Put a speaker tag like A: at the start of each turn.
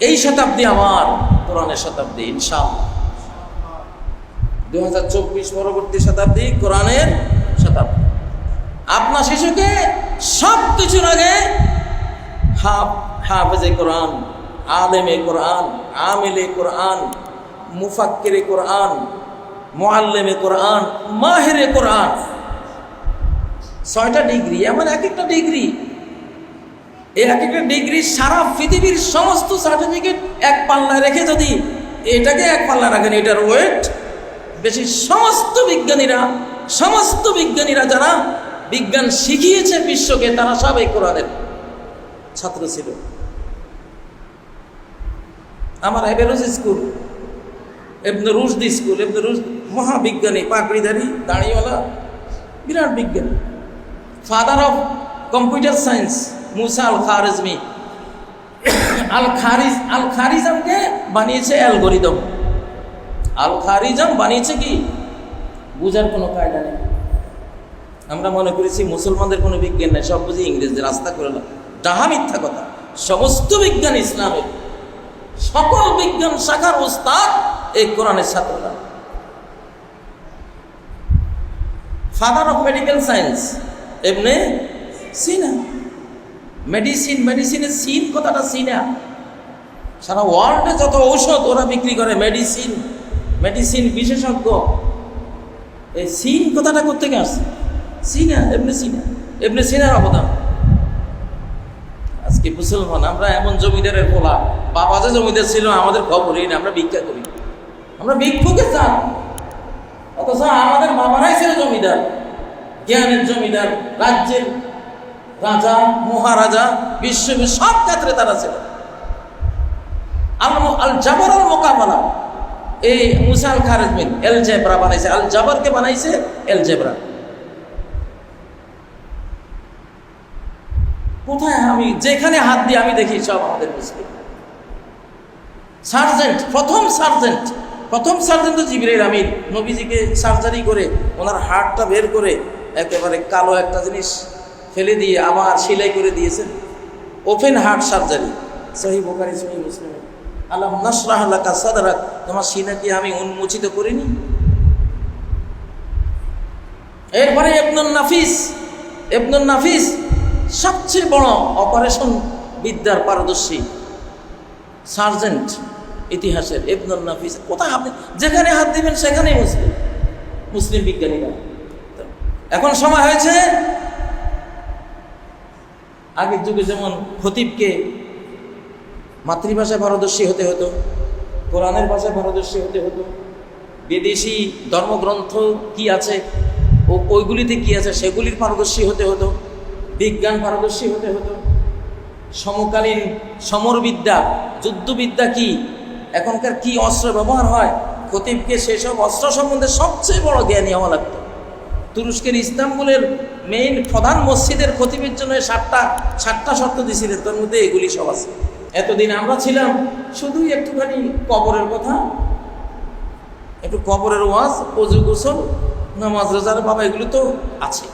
A: এই শতাব্দী আমার, কোরআনের শতাব্দী, ইনশাআল্লাহ। দু হাজার চব্বিশ পরবর্তী শতাব্দী, কোরআনের শতাব্দী। আপনার শিশুকে সব কিছুর আগে হাফ, হাফেজে কোরআন, আলেমে কোরআন, আমেলে কোরআন, মুফাক্কিরে কোরআন মোয়াল্লেমে কোরআন, মাহেরে কোরআন। ছয়টা ডিগ্রি, এমন এক একটা ডিগ্রি এক একটা ডিগ্রি সারা পৃথিবীর সমস্ত সার্টিফিকেট এক পাল্লায় রেখে যদি এটাকে এক পাল্লা রাখেন, এটার ওয়েট বেশি। সমস্ত বিজ্ঞানীরা সমস্ত বিজ্ঞানীরা যারা বিজ্ঞান শিখিয়েছে বিশ্বকে, তারা সব এই কোরআনের ছাত্র ছিল। আমার এবেরোজ স্কুল এবনে রুশদি স্কুল এবনে রুশ মহাবিজ্ঞানী পাকড়িধারী দাঁড়িওয়ালা, বিরাট বিজ্ঞানী। Father of computer science Musa al Khwarizmi al খারিজ আল খারিজমকে বানিয়েছে অ্যালগোরিদম। আল খারিজম বানিয়েছে কি? বুঝার কোনো কায়দা নেই। আমরা মনে করেছি মুসলমানদের কোনো বিজ্ঞান নেই, সব বুঝি ইংরেজদের রাস্তা করে না ডাহা মিথ্যা কথা, সমস্ত বিজ্ঞান ইসলামের। সকল বিজ্ঞান শাখার উস্তাদ এই কোরআনের ছাত্ররা। ফাদার অফ মেডিকেল সায়েন্স এমনি সিনা। মেডিসিন, মেডিসিনের সিন কথাটা সিনা। সারা ওয়ার্ল্ডে যত ঔষধ ওরা বিক্রি করে, মেডিসিন মেডিসিন বিশেষজ্ঞ। এই সিন কথাটা করতে কোথেকে আসছে? সিনা, এমনি সিনা, এমনি সিনার অবদান। আজকে মুসলমান, আমরা এমন জমিদারের পোলা। বাবা যে জমিদার ছিল, আমাদের খবরই না, আমরা ভিক্ষা করি। আমরা ভিক্ষুকে চান অথচ আমাদের বাবারাই ছিল জমিদার। জ্ঞানের জমিদার, রাজ্যের রাজা, মহারাজা বিশ্ব সব ক্ষেত্রে তারা ছিল। আল জাবর আল মোকাবেলা এই মুসাল খারেজমিন এল জেবরা বানাইছে। আল জাবরকে বানাইছে এল জেবরা কোথায় আমি, যেখানে হাত দিয়ে আমি দেখি সব আমাদের মুসলিম। সার্জেন্ট, প্রথম সার্জেন্ট প্রথম সার্জেন্ট তো জিবিরের আমির নবীজিকে সার্জারি করে, ওনার হাড়টা বের করে, একেবারে কালো একটা জিনিস ফেলে দিয়ে আবার সেলাই করে দিয়েছেন। ওপেন হার্ট সার্জারি সহি বোকারি সহি মুসলিম। আল্লাহ নসরাহ আল্লাহ সাদারাক। তোমার সিনাকে আমি উন্মোচিত করিনি। এরপরে এবনুল নাফিস। এবনুল নাফিস সবচেয়ে বড় অপারেশন বিদ্যার পারদর্শী সার্জেন্ট ইতিহাসের এবনুল নাফিস। কোথায় আপনি? যেখানে হাত দিবেন সেখানেই মুসলিম। মুসলিম বিজ্ঞানীরা। এখন সময় হয়েছে আগের যুগে যেমন খতিবকে মাতৃভাষায় পারদর্শী হতে হতো, কোরআনের ভাষায় পারদর্শী হতে হতো, বিদেশি ধর্মগ্রন্থ কি আছে, ও ওইগুলিতে কি আছে, সেগুলির পারদর্শী হতে হতো, বিজ্ঞান পারদর্শী হতে হতো। সমকালীন সমরবিদ্যা, যুদ্ধবিদ্যা কি, এখনকার কি অস্ত্র ব্যবহার হয়, খতিবকে সেসব অস্ত্র সম্বন্ধে সবচেয়ে বড় জ্ঞানী হওয়া লাগতো। তুরস্কের ইস্তাম্বুলের মেইন প্রধান মসজিদের খতিবের জন্য সাতটা সাতটা শর্ত দিয়েছিলেন তোর মধ্যে এগুলি সব আছে। এতদিন আমরা ছিলাম শুধুই একটুখানি কবরের কথা, একটু কবরের ওয়াজ, অজু গোসল, নামাজ রোজার বাবা এগুলো তো আছে।